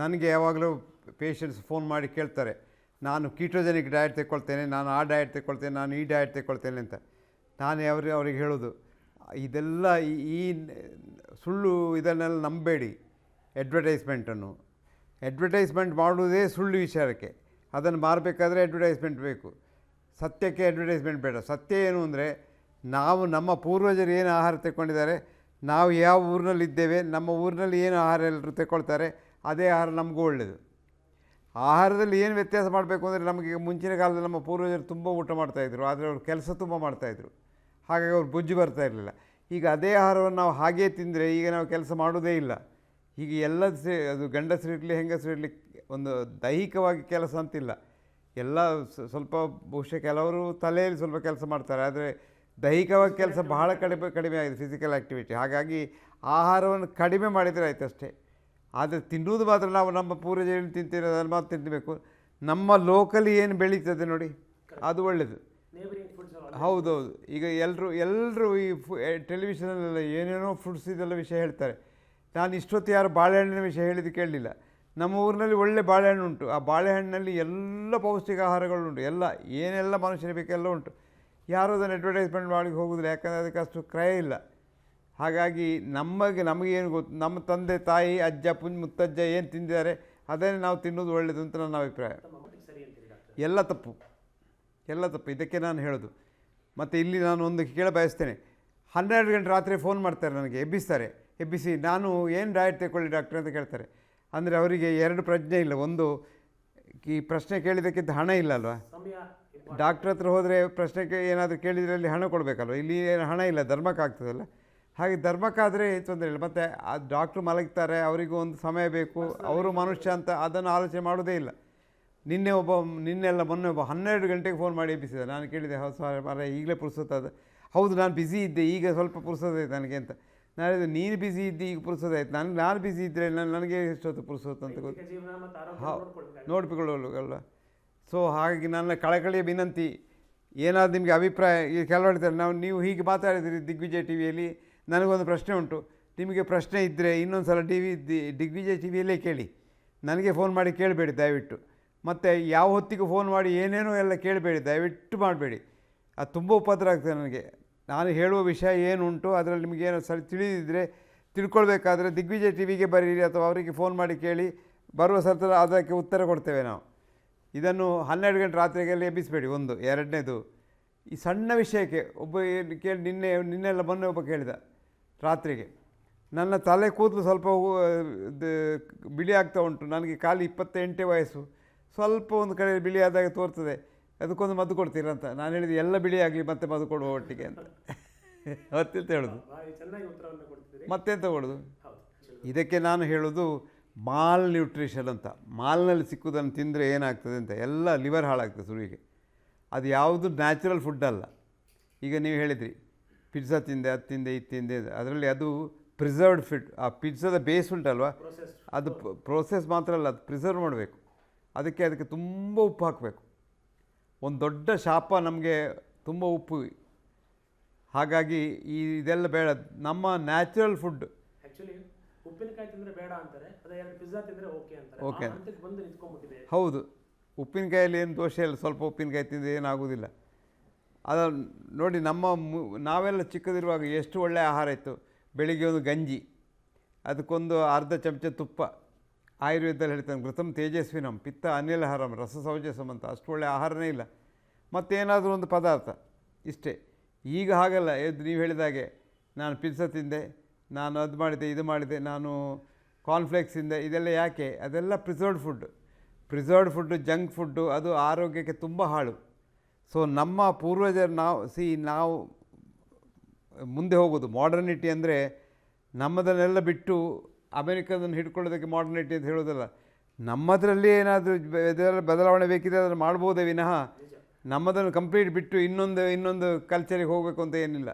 ನನಗೆ ಯಾವಾಗಲೂ patients phone ಮಾಡಿ ಕೇಳ್ತಾರೆ, ನಾನು ಕೀಟೋಜೆನಿಕ್ ಡಯಟ್ ತೆಕ್ಕೊಳ್ತೇನೆ, ನಾನು ಆ ಡಯಟ್ ತೆಕ್ಕೊಳ್ತೇನೆ, ನಾನು ಈ ಡಯಟ್ ತೆಕ್ಕೊಳ್ತೇನೆ ಅಂತ. ನಾನು ಅವ್ರಿಗೆ ಅವ್ರಿಗೆ ಹೇಳೋದು, ಇದೆಲ್ಲ ಈ ಈ ಸುಳ್ಳು ಇದನ್ನೆಲ್ಲ ನಂಬೇಡಿ ಅಡ್ವರ್ಟೈಸ್ಮೆಂಟನ್ನು ಅಡ್ವರ್ಟೈಸ್ಮೆಂಟ್ ಮಾಡುವುದೇ ಸುಳ್ಳು ವಿಚಾರಕ್ಕೆ, ಅದನ್ನು ಮಾರಬೇಕಾದ್ರೆ ಅಡ್ವರ್ಟೈಸ್ಮೆಂಟ್ ಬೇಕು. ಸತ್ಯಕ್ಕೆ ಅಡ್ವರ್ಟೈಸ್ಮೆಂಟ್ ಬೇಡ. ಸತ್ಯ ಏನು ಅಂದರೆ, ನಾವು ನಮ್ಮ ಪೂರ್ವಜರು ಏನು ಆಹಾರ ತೆಕ್ಕೊಂಡಿದ್ದಾರೆ, ನಾವು ಯಾವ ಊರಿನಲ್ಲಿದ್ದೇವೆ, ನಮ್ಮ ಊರಿನಲ್ಲಿ ಏನು ಆಹಾರ ಎಲ್ಲರೂ ತೆಕ್ಕೊಳ್ತಾರೆ ಅದೇ ಆಹಾರ ನಮಗೂ ಒಳ್ಳೆಯದು ಆಹಾರದಲ್ಲಿ ಏನು ವ್ಯತ್ಯಾಸ ಮಾಡಬೇಕು ಅಂದರೆ ನಮಗೆ ಮುಂಚಿನ ಕಾಲದಲ್ಲಿ ನಮ್ಮ ಪೂರ್ವಜರು ತುಂಬ ಊಟ ಮಾಡ್ತಾಯಿದ್ರು ಆದರೆ ಅವರು ಕೆಲಸ ತುಂಬ ಮಾಡ್ತಾಯಿದ್ರು ಹಾಗಾಗಿ ಅವ್ರು ಬುಜ್ಜಿ ಬರ್ತಾ ಇರಲಿಲ್ಲ. ಈಗ ಅದೇ ಆಹಾರವನ್ನು ನಾವು ಹಾಗೇ ತಿಂದರೆ ಈಗ ನಾವು ಕೆಲಸ ಮಾಡೋದೇ ಇಲ್ಲ. ಈಗ ಎಲ್ಲ ಸೇ ಅದು ಗಂಡಸರಿರಲಿ ಹೆಂಗಸರಿರಲಿ ಒಂದು ದೈಹಿಕವಾಗಿ ಕೆಲಸ ಅಂತಿಲ್ಲ. ಎಲ್ಲ ಸ್ವಲ್ಪ ಬಹುಶಃ ಕೆಲವರು ತಲೆಯಲ್ಲಿ ಸ್ವಲ್ಪ ಕೆಲಸ ಮಾಡ್ತಾರೆ ಆದರೆ ದೈಹಿಕವಾಗಿ ಕೆಲಸ ಬಹಳ ಕಡಿಮೆ ಕಡಿಮೆ ಆಗಿದೆ ಫಿಸಿಕಲ್ ಆ್ಯಕ್ಟಿವಿಟಿ ಹಾಗಾಗಿ ಆಹಾರವನ್ನು ಕಡಿಮೆ ಮಾಡಿದರೆ ಆಯ್ತು ಅಷ್ಟೇ ಆದರೆ ತಿನ್ನುವುದು ಮಾತ್ರ ನಾವು ನಮ್ಮ ಪೂರ್ವಜರು ತಿಂತೀರ ಅದನ್ನು ಮಾತ್ರ ತಿನ್ನಬೇಕು ನಮ್ಮ ಲೋಕಲಿ ಏನು ಬೆಳೀತದೆ ನೋಡಿ, ಅದು ಒಳ್ಳೆಯದು ಹೌದೌದು. ಈಗ ಎಲ್ಲರೂ ಎಲ್ಲರೂ ಈ ಫು ಟೆಲಿವಿಷನಲ್ಲೆಲ್ಲ ಏನೇನೋ ಫುಡ್ಸ್ ಇದೆಲ್ಲ ವಿಷಯ ಹೇಳ್ತಾರೆ. ನಾನು ಇಷ್ಟೊತ್ತು ಯಾರು ಬಾಳೆಹಣ್ಣಿನ ವಿಷಯ ಹೇಳಿದ್ದು ಕೇಳಲಿಲ್ಲ. ನಮ್ಮ ಊರಿನಲ್ಲಿ ಒಳ್ಳೆ ಬಾಳೆಹಣ್ಣು ಉಂಟು. ಆ ಬಾಳೆಹಣ್ಣಿನಲ್ಲಿ ಎಲ್ಲ ಪೌಷ್ಟಿಕ ಆಹಾರಗಳುಂಟು ಎಲ್ಲ, ಏನೆಲ್ಲ ಮನುಷ್ಯನಿಗೆ ಬೇಕೆಲ್ಲ ಉಂಟು. ಯಾರೂ ಅದನ್ನು ಅಡ್ವರ್ಟೈಸ್ಮೆಂಟ್ ಮಾಡಿ ಹೋಗೋದಿಲ್ಲ. ಯಾಕಂದರೆ ಅದಕ್ಕೆ ಅಷ್ಟು ಕ್ರಯ ಇಲ್ಲ. ಹಾಗಾಗಿ ನಮಗೆ ನಮಗೇನು ಗೊತ್ತು ನಮ್ಮ ತಂದೆ ತಾಯಿ ಅಜ್ಜ ಪುಂಜ್ ಮುತ್ತಜ್ಜ ಏನು ತಿಂದಿದ್ದಾರೆ ಅದನ್ನೇ ನಾವು ತಿನ್ನೋದು ಒಳ್ಳೆಯದು ಅಂತ ನನ್ನ ಅಭಿಪ್ರಾಯ. ಎಲ್ಲ ತಪ್ಪು. ಎಲ್ಲ ತಪ್ಪು. ಇದಕ್ಕೆ ನಾನು ಹೇಳೋದು. ಮತ್ತು ಇಲ್ಲಿ ನಾನು ಒಂದು ಕೇಳ ಬಯಸ್ತೇನೆ. ಹನ್ನೆರಡು ಗಂಟೆ ರಾತ್ರಿ ಫೋನ್ ಮಾಡ್ತಾರೆ ನನಗೆ ಎಬ್ಬಿಸ್ತಾರೆ. ಎಬ್ಬಿಸಿ ನಾನು ಏನು ಡಯಟ್ ತಗೊಳ್ಳಿ ಡಾಕ್ಟ್ರ್? ಅಂತ ಕೇಳ್ತಾರೆ. ಅಂದರೆ ಅವರಿಗೆ ಎರಡು ಪ್ರಜ್ಞೆ ಇಲ್ಲ. ಒಂದು ಈ ಪ್ರಶ್ನೆ ಕೇಳಿದ್ದಕ್ಕಿಂತ ಹಣ ಇಲ್ಲ ಅಲ್ವಾ. ಡಾಕ್ಟ್ರ್ ಹತ್ರ ಹೋದರೆ ಪ್ರಶ್ನೆ ಏನಾದರೂ ಕೇಳಿದರೆ ಅಲ್ಲಿ ಹಣ ಕೊಡಬೇಕಲ್ವ? ಇಲ್ಲಿ ಏನು ಹಣ ಇಲ್ಲ ಧರ್ಮಕ್ಕಾಗ್ತದಲ್ಲ ಹಾಗೆ ಧರ್ಮಕ್ಕಾದರೆ ತೊಂದರೆ ಇಲ್ಲ. ಮತ್ತು ಆ ಡಾಕ್ಟ್ರು ಮಲಗ್ತಾರೆ ಅವರಿಗೂ ಒಂದು ಸಮಯ ಬೇಕು ಅವರು ಮನುಷ್ಯ ಅಂತ ಅದನ್ನು ಆಲೋಚನೆ ಮಾಡೋದೇ ಇಲ್ಲ. ನಿನ್ನೆ ಒಬ್ಬ ನಿನ್ನೆಲ್ಲ ಮೊನ್ನೆ ಒಬ್ಬ ಹನ್ನೆರಡು ಗಂಟೆಗೆ ಫೋನ್ ಮಾಡಿ ಎಬ್ಬಿಸಿದ. ನಾನು ಕೇಳಿದೆ ಹೌದು ಸರ್ ಮರ ಈಗಲೇ ಅದು ಹೌದು ನಾನು ಬ್ಯುಸಿ ಇದ್ದೆ ಈಗ ಸ್ವಲ್ಪ ಪುರುಸೋದಾಯ್ತು ನನಗೆ ಅಂತ. ನಾನು ಹೇಳಿದೆ ನೀನು ಬ್ಯುಸಿ ಇದ್ದೆ ಈಗ ಪುರ್ಸೋದಾಯ್ತು ನನಗೆ ನಾನು ಬ್ಯುಸಿ ಇದ್ದರೆ ನಾನು ನನಗೆ ಎಷ್ಟೊತ್ತು ಪುರ್ಸೋತು ಅಂತ ಗೊತ್ತು. ನೋಡಿಕೊಳ್ಳಲ್ವ ಸೊ ಹಾಗಾಗಿ ನನ್ನ ಕಳಕಳಿಯ ವಿನಂತಿ ಏನಾದ್ರು ನಿಮಗೆ ಅಭಿಪ್ರಾಯ ಈಗ ಕೆಲವು ಹೇಳ್ತಾರೆ ನಾವು ನೀವು ಹೀಗೆ ಮಾತಾಡಿದಿರಿ ದಿಗ್ವಿಜಯ್ ಟಿ ವಿಯಲ್ಲಿ ನನಗೊಂದು ಪ್ರಶ್ನೆ ಉಂಟು. ನಿಮಗೆ ಪ್ರಶ್ನೆ ಇದ್ದರೆ ಇನ್ನೊಂದು ಸಲ ಟಿ ವಿ ದಿಗ್ವಿಜಯ ಟಿ ವಿಯಲ್ಲೇ ಕೇಳಿ. ನನಗೆ ಫೋನ್ ಮಾಡಿ ಕೇಳಬೇಡಿ ದಯವಿಟ್ಟು. ಮತ್ತು ಯಾವ ಹೊತ್ತಿಗೂ ಫೋನ್ ಮಾಡಿ ಏನೇನೋ ಎಲ್ಲ ಕೇಳಬೇಡಿ, ದಯವಿಟ್ಟು ಮಾಡಬೇಡಿ. ಅದು ತುಂಬ ಉಪದ್ರ ಆಗ್ತದೆ ನನಗೆ. ನಾನು ಹೇಳುವ ವಿಷಯ ಏನು ಉಂಟು, ಅದರಲ್ಲಿ ಏನೋ ಸರಿ ತಿಳಿದಿದ್ದರೆ ತಿಳ್ಕೊಳ್ಬೇಕಾದ್ರೆ ದಿಗ್ವಿಜಯ ಟಿ ವಿಗೆ ಬರೀರಿ ಅಥವಾ ಅವರಿಗೆ ಫೋನ್ ಮಾಡಿ ಕೇಳಿ, ಬರುವ ಸಲ ಅದಕ್ಕೆ ಉತ್ತರ ಕೊಡ್ತೇವೆ ನಾವು. ಇದನ್ನು ಹನ್ನೆರಡು ಗಂಟೆ ರಾತ್ರಿಗೆಲ್ಲ ಎಬ್ಬಿಸಬೇಡಿ ಒಂದು, ಎರಡನೇದು. ಈ ಸಣ್ಣ ವಿಷಯಕ್ಕೆ ಒಬ್ಬ ಏನು ಕೇಳಿ ನಿನ್ನೆ ನಿನ್ನೆಲ್ಲ ಮೊನ್ನೆ ಒಬ್ಬ ಕೇಳಿದ ರಾತ್ರಿಗೆ ನನ್ನ ತಲೆ ಕೂದಲು ಸ್ವಲ್ಪ ಬಿಳಿ ಆಗ್ತಾ ಉಂಟು ನನಗೆ ಖಾಲಿ ಇಪ್ಪತ್ತೆಂಟೇ ವಯಸ್ಸು ಸ್ವಲ್ಪ ಒಂದು ಕಡೆ ಬಿಳಿ ಆದಾಗ ತೋರ್ತದೆ ಅದಕ್ಕೊಂದು ಮದ್ದು ಕೊಡ್ತೀರಂತ ನಾನು ಹೇಳಿದೆ ಎಲ್ಲ ಬಿಳಿ ಆಗಲಿ ಮತ್ತೆ ಮದ್ದು ಕೊಡುವ ಒಟ್ಟಿಗೆ ಅಂತ. ಮತ್ತೆಂತ ಹೇಳೋದು? ಮತ್ತೆಂತ ಕೊಡೋದು? ಇದಕ್ಕೆ ನಾನು ಹೇಳೋದು ಮಾಲ್ ನ್ಯೂಟ್ರಿಷನ್ ಅಂತ. ಮಾಲ್ನಲ್ಲಿ ಸಿಕ್ಕುದನ್ನು ತಿಂದರೆ ಏನಾಗ್ತದೆ ಅಂತ ಎಲ್ಲ ಲಿವರ್ ಹಾಳಾಗ್ತದೆ ಶುರುವಿಗೆ ಅದು ಯಾವುದು ನ್ಯಾಚುರಲ್ ಫುಡ್ ಅಲ್ಲ. ಈಗ ನೀವು ಹೇಳಿದ್ರಿ ಪಿಜ್ಜಾ ತಿಂದೆ ಅದು ತಿಂದೆ ಇದು ತಿಂದೆ ಅದರಲ್ಲಿ ಅದು ಪ್ರಿಸರ್ವ್ಡ್ ಫಿಟ್ ಆ ಪಿಜ್ಜಾದ ಬೇಸ್ ಉಂಟಲ್ವ? ಅದು ಪ್ರೋಸೆಸ್ ಮಾತ್ರ ಅಲ್ಲ ಅದು ಪ್ರಿಸರ್ವ್ ಮಾಡಬೇಕು. ಅದಕ್ಕೆ ಅದಕ್ಕೆ ತುಂಬ ಉಪ್ಪು ಹಾಕಬೇಕು. ಒಂದು ದೊಡ್ಡ ಶಾಪ ನಮಗೆ ತುಂಬ ಉಪ್ಪು. ಹಾಗಾಗಿ ಈ ಇದೆಲ್ಲ ಬೇಡ. ನಮ್ಮ ನ್ಯಾಚುರಲ್ ಫುಡ್ ಉಪ್ಪಿನಕಾಯಿ ತಿಂದರೆ ಬೇಡ ಅಂತಾರೆ ಪಿಜ್ಜಾ ತಿಂದರೆ ಓಕೆ ನಿಂತ್ಕೊಂಡ್ಬಿಟ್ಟಿದೆ. ಹೌದು. ಉಪ್ಪಿನಕಾಯಲ್ಲಿ ಏನು ದೋಷ ಇಲ್ಲ, ಸ್ವಲ್ಪ ಉಪ್ಪಿನಕಾಯಿ ತಿಂದರೆ ಏನಾಗೋದಿಲ್ಲ ಅದು ನೋಡಿ ನಮ್ಮ ಮು- ನಾವೆಲ್ಲ ಚಿಕ್ಕದಿರುವಾಗ ಎಷ್ಟು ಒಳ್ಳೆಯ ಆಹಾರ ಇತ್ತು. ಬೆಳಿಗ್ಗೆ ಒಂದು ಗಂಜಿ, ಅದಕ್ಕೊಂದು ಅರ್ಧ ಚಮಚ ತುಪ್ಪ, ಆಯುರ್ವೇದದಲ್ಲಿ ಹೇಳ್ತಾನೆ, ಘೃತಂ ತೇಜಸ್ವಿನಂ, ಪಿತ್ತ ಅನಿಲಹರಂ, ರಸ ಸೌಜಸಂ ಅಂತ. ಅಷ್ಟು ಒಳ್ಳೆಯ ಆಹಾರನೇ ಇಲ್ಲ. ಮತ್ತೇನಾದರೂ ಒಂದು ಪದಾರ್ಥ ಇಷ್ಟೇ. ಈಗ ಹಾಗಲ್ಲ, ಎದ್ದು ನೀವು ಹೇಳಿದಾಗೆ ನಾನು ಪಿಜ್ಜಾ ತಿಂದೆ, ನಾನು ಅದು ಮಾಡಿದೆ, ಇದು ಮಾಡಿದೆ, ನಾನು ಕಾರ್ನ್ಫ್ಲೇಕ್ಸ್ ತಿಂದೆ, ಇದೆಲ್ಲ ಯಾಕೆ? ಅದೆಲ್ಲ preserved food preserved food junk food ಅದು ಆರೋಗ್ಯಕ್ಕೆ ತುಂಬ ಹಾಳು. ಸೊ ನಮ್ಮ ಪೂರ್ವಜರು ನಾವು ಸಿ ನಾವು ಮುಂದೆ ಹೋಗೋದು ಮಾಡರ್ನಿಟಿ ಅಂದರೆ ನಮ್ಮದನ್ನೆಲ್ಲ ಬಿಟ್ಟು ಅಮೆರಿಕದನ್ನು ಹಿಡ್ಕೊಳ್ಳೋದಕ್ಕೆ ಮಾಡರ್ನಿಟಿ ಅಂತ ಹೇಳೋದಲ್ಲ ನಮ್ಮದರಲ್ಲಿ ಏನಾದರೂ ಬದಲಾವಣೆ ಬೇಕಿದೆ ಅದನ್ನು ಮಾಡ್ಬೋದೇ ವಿನಃ. ನಮ್ಮದನ್ನು ಕಂಪ್ಲೀಟ್ ಬಿಟ್ಟು ಇನ್ನೊಂದು ಇನ್ನೊಂದು ಕಲ್ಚರಿಗೆ ಹೋಗಬೇಕು ಅಂತ ಏನಿಲ್ಲ.